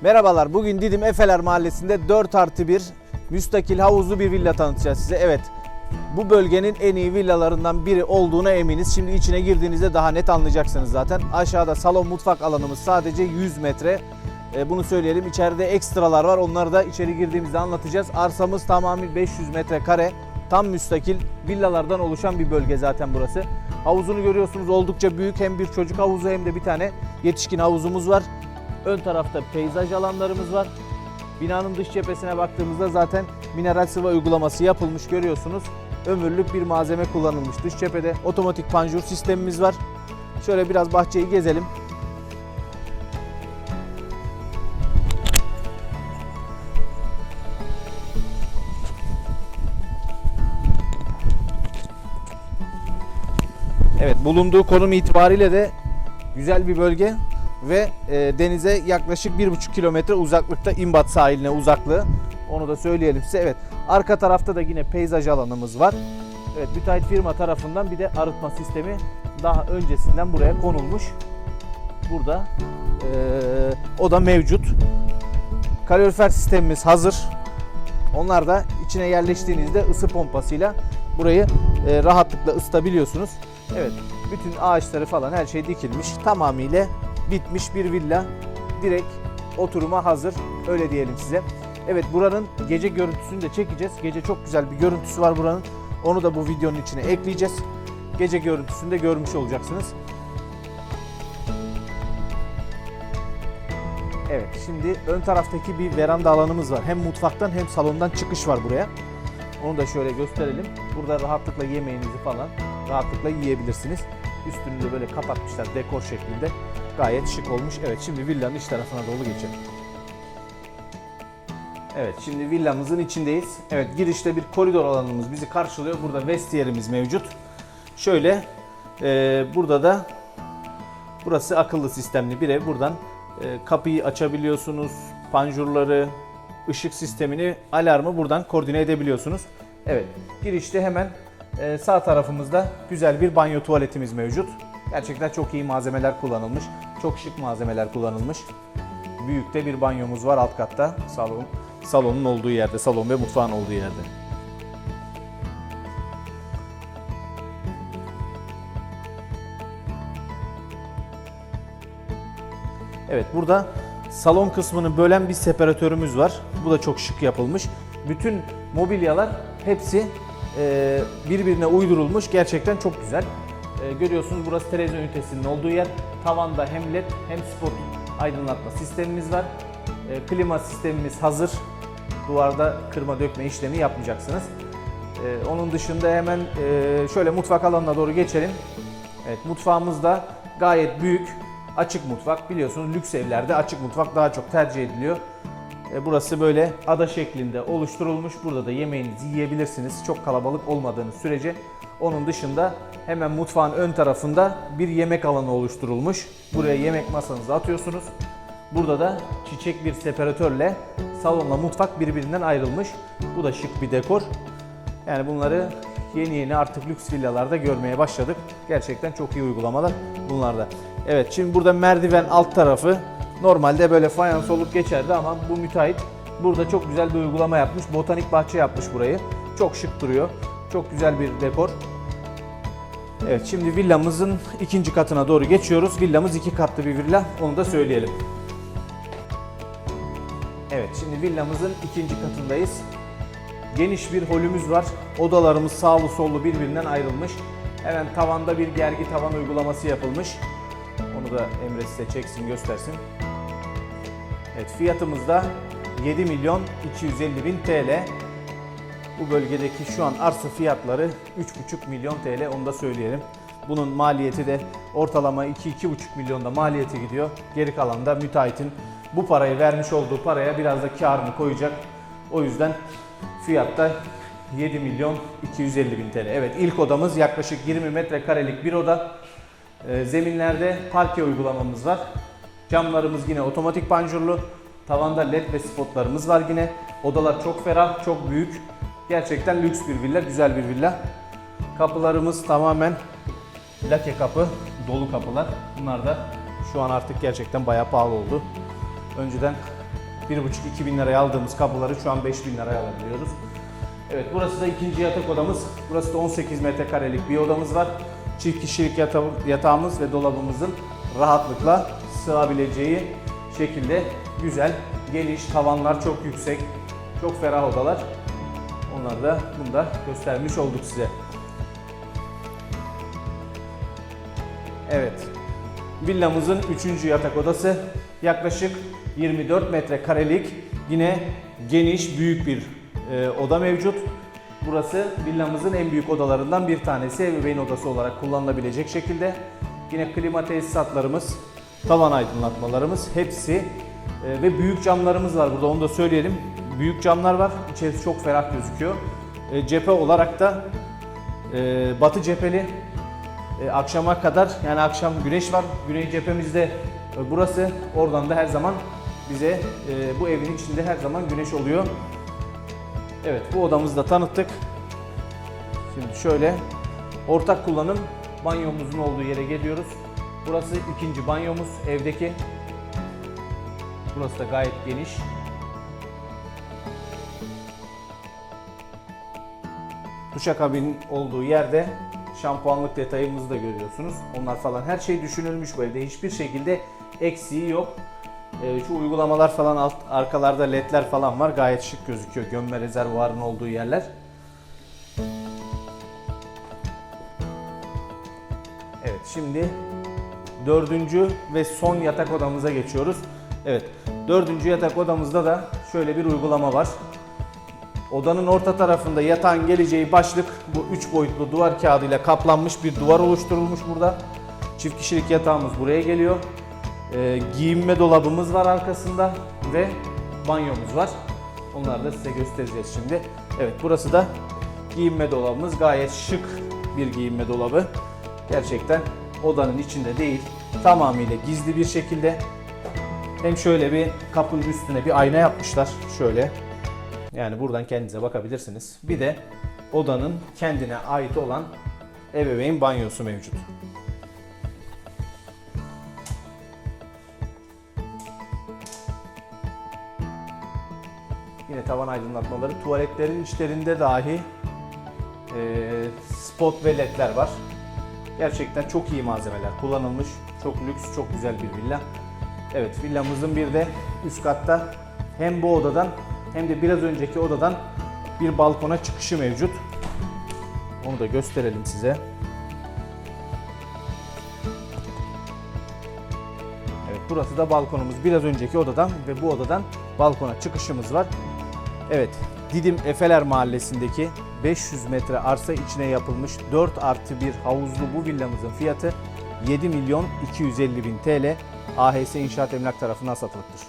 Merhabalar, bugün Didim Efeler Mahallesi'nde 4 artı 1 müstakil havuzlu bir villa tanıtacağız size. Evet, bu bölgenin en iyi villalarından biri olduğuna eminiz. Şimdi içine girdiğinizde daha net anlayacaksınız zaten. Aşağıda salon mutfak alanımız sadece 100 metre. E, bunu söyleyelim. İçeride ekstralar var. Onları da içeri girdiğimizde anlatacağız. Arsamız tamamı 500 metrekare. Tam müstakil villalardan oluşan bir bölge zaten burası. Havuzunu görüyorsunuz oldukça büyük. Hem bir çocuk havuzu hem de bir tane yetişkin havuzumuz var. Ön tarafta peyzaj alanlarımız var. Binanın dış cephesine baktığımızda zaten mineral sıva uygulaması yapılmış görüyorsunuz. Ömürlük bir malzeme kullanılmış dış cephede. Otomatik panjur sistemimiz var. Şöyle biraz bahçeyi gezelim. Evet bulunduğu konum itibariyle de güzel bir bölge ve e, denize yaklaşık 1,5 kilometre uzaklıkta İmbat sahiline uzaklığı. Onu da söyleyelim size. Evet arka tarafta da yine peyzaj alanımız var. Evet müteahhit firma tarafından bir de arıtma sistemi daha öncesinden buraya konulmuş. Burada e, o da mevcut. Kalorifer sistemimiz hazır. Onlar da içine yerleştiğinizde ısı pompasıyla burayı e, rahatlıkla ısıtabiliyorsunuz. Evet, bütün ağaçları falan her şey dikilmiş. Tamamıyla bitmiş bir villa. Direkt oturuma hazır. Öyle diyelim size. Evet, buranın gece görüntüsünü de çekeceğiz. Gece çok güzel bir görüntüsü var buranın. Onu da bu videonun içine ekleyeceğiz. Gece görüntüsünü de görmüş olacaksınız. Evet, şimdi ön taraftaki bir veranda alanımız var. Hem mutfaktan hem salondan çıkış var buraya. Onu da şöyle gösterelim. Burada rahatlıkla yemeğinizi falan rahatlıkla yiyebilirsiniz. Üstünü de böyle kapatmışlar dekor şeklinde. Gayet şık olmuş. Evet şimdi villanın iç tarafına doğru geçelim. Evet şimdi villamızın içindeyiz. Evet girişte bir koridor alanımız bizi karşılıyor. Burada vestiyerimiz mevcut. Şöyle e, burada da burası akıllı sistemli bir ev. Buradan e, kapıyı açabiliyorsunuz. Panjurları, ışık sistemini, alarmı buradan koordine edebiliyorsunuz. Evet girişte hemen ee, sağ tarafımızda güzel bir banyo tuvaletimiz mevcut. Gerçekten çok iyi malzemeler kullanılmış. Çok şık malzemeler kullanılmış. Büyükte bir banyomuz var alt katta. Salon, salonun olduğu yerde, salon ve mutfağın olduğu yerde. Evet burada salon kısmını bölen bir separatörümüz var. Bu da çok şık yapılmış. Bütün mobilyalar hepsi e, birbirine uydurulmuş. Gerçekten çok güzel. E, görüyorsunuz burası televizyon ünitesinin olduğu yer. Tavanda hem led hem spot aydınlatma sistemimiz var. E, klima sistemimiz hazır. Duvarda kırma dökme işlemi yapmayacaksınız. E, onun dışında hemen e, şöyle mutfak alanına doğru geçelim. Evet mutfağımız da gayet büyük. Açık mutfak. Biliyorsunuz lüks evlerde açık mutfak daha çok tercih ediliyor. E, Burası böyle ada şeklinde oluşturulmuş. Burada da yemeğinizi yiyebilirsiniz. Çok kalabalık olmadığınız sürece. Onun dışında hemen mutfağın ön tarafında bir yemek alanı oluşturulmuş. Buraya yemek masanızı atıyorsunuz. Burada da çiçek bir separatörle salonla mutfak birbirinden ayrılmış. Bu da şık bir dekor. Yani bunları yeni yeni artık lüks villalarda görmeye başladık. Gerçekten çok iyi uygulamalar bunlarda. Evet şimdi burada merdiven alt tarafı Normalde böyle fayans olup geçerdi ama bu müteahhit burada çok güzel bir uygulama yapmış. Botanik bahçe yapmış burayı. Çok şık duruyor. Çok güzel bir dekor. Evet şimdi villamızın ikinci katına doğru geçiyoruz. Villamız iki katlı bir villa. Onu da söyleyelim. Evet şimdi villamızın ikinci katındayız. Geniş bir holümüz var. Odalarımız sağlı sollu birbirinden ayrılmış. Hemen tavanda bir gergi tavan uygulaması yapılmış. Onu da Emre size çeksin göstersin. Evet fiyatımız da 7 milyon 250 bin TL. Bu bölgedeki şu an arsa fiyatları 3,5 milyon TL onu da söyleyelim. Bunun maliyeti de ortalama 2-2,5 milyonda maliyeti gidiyor. Geri kalan da müteahhitin bu parayı vermiş olduğu paraya biraz da karını koyacak. O yüzden fiyatta 7 milyon 250 bin TL. Evet ilk odamız yaklaşık 20 metrekarelik bir oda. Ee, Zeminlerde parke uygulamamız var. Camlarımız yine otomatik panjurlu. Tavanda led ve spotlarımız var yine. Odalar çok ferah, çok büyük. Gerçekten lüks bir villa, güzel bir villa. Kapılarımız tamamen lake kapı, dolu kapılar. Bunlar da şu an artık gerçekten bayağı pahalı oldu. Önceden 1,5-2 bin liraya aldığımız kapıları şu an 5 bin liraya alabiliyoruz. Evet burası da ikinci yatak odamız. Burası da 18 metrekarelik bir odamız var. Çift kişilik yata- yatağımız ve dolabımızın rahatlıkla sığabileceği şekilde güzel, geniş, tavanlar çok yüksek, çok ferah odalar. Onları da bunda göstermiş olduk size. Evet. Villamızın 3. yatak odası yaklaşık 24 metrekarelik yine geniş büyük bir e, oda mevcut. Burası villamızın en büyük odalarından bir tanesi. Ebeveyn odası olarak kullanılabilecek şekilde. Yine klima tesisatlarımız, tavan aydınlatmalarımız hepsi e, ve büyük camlarımız var burada onu da söyleyelim. Büyük camlar var. İçerisi çok ferah gözüküyor. E, cephe olarak da e, batı cepheli e, akşama kadar yani akşam güneş var. Güney cephemizde e, burası. Oradan da her zaman bize e, bu evin içinde her zaman güneş oluyor. Evet bu odamızı da tanıttık. Şimdi şöyle ortak kullanım banyomuzun olduğu yere geliyoruz. Burası ikinci banyomuz evdeki. Burası da gayet geniş. Duşakabinin olduğu yerde şampuanlık detayımızı da görüyorsunuz. Onlar falan her şey düşünülmüş bu evde. Hiçbir şekilde eksiği yok. Ee, şu uygulamalar falan alt, arkalarda ledler falan var. Gayet şık gözüküyor. Gömme rezervuarın olduğu yerler. Evet şimdi dördüncü ve son yatak odamıza geçiyoruz. Evet dördüncü yatak odamızda da şöyle bir uygulama var. Odanın orta tarafında yatağın geleceği başlık bu üç boyutlu duvar kağıdıyla kaplanmış bir duvar oluşturulmuş burada. Çift kişilik yatağımız buraya geliyor. Ee, giyinme dolabımız var arkasında ve banyomuz var. Onları da size göstereceğiz şimdi. Evet burası da giyinme dolabımız. Gayet şık bir giyinme dolabı. Gerçekten odanın içinde değil tamamıyla gizli bir şekilde. Hem şöyle bir kapının üstüne bir ayna yapmışlar. Şöyle yani buradan kendinize bakabilirsiniz. Bir de odanın kendine ait olan ebeveyn banyosu mevcut. Tavan aydınlatmaları, tuvaletlerin içlerinde dahi e, spot ve ledler var. Gerçekten çok iyi malzemeler kullanılmış. Çok lüks, çok güzel bir villa. Evet, villamızın bir de üst katta hem bu odadan hem de biraz önceki odadan bir balkona çıkışı mevcut. Onu da gösterelim size. Evet, burası da balkonumuz. Biraz önceki odadan ve bu odadan balkona çıkışımız var. Evet, Didim Efeler Mahallesi'ndeki 500 metre arsa içine yapılmış 4 artı 1 havuzlu bu villamızın fiyatı 7 milyon 250 bin TL AHS İnşaat Emlak tarafından satılıktır.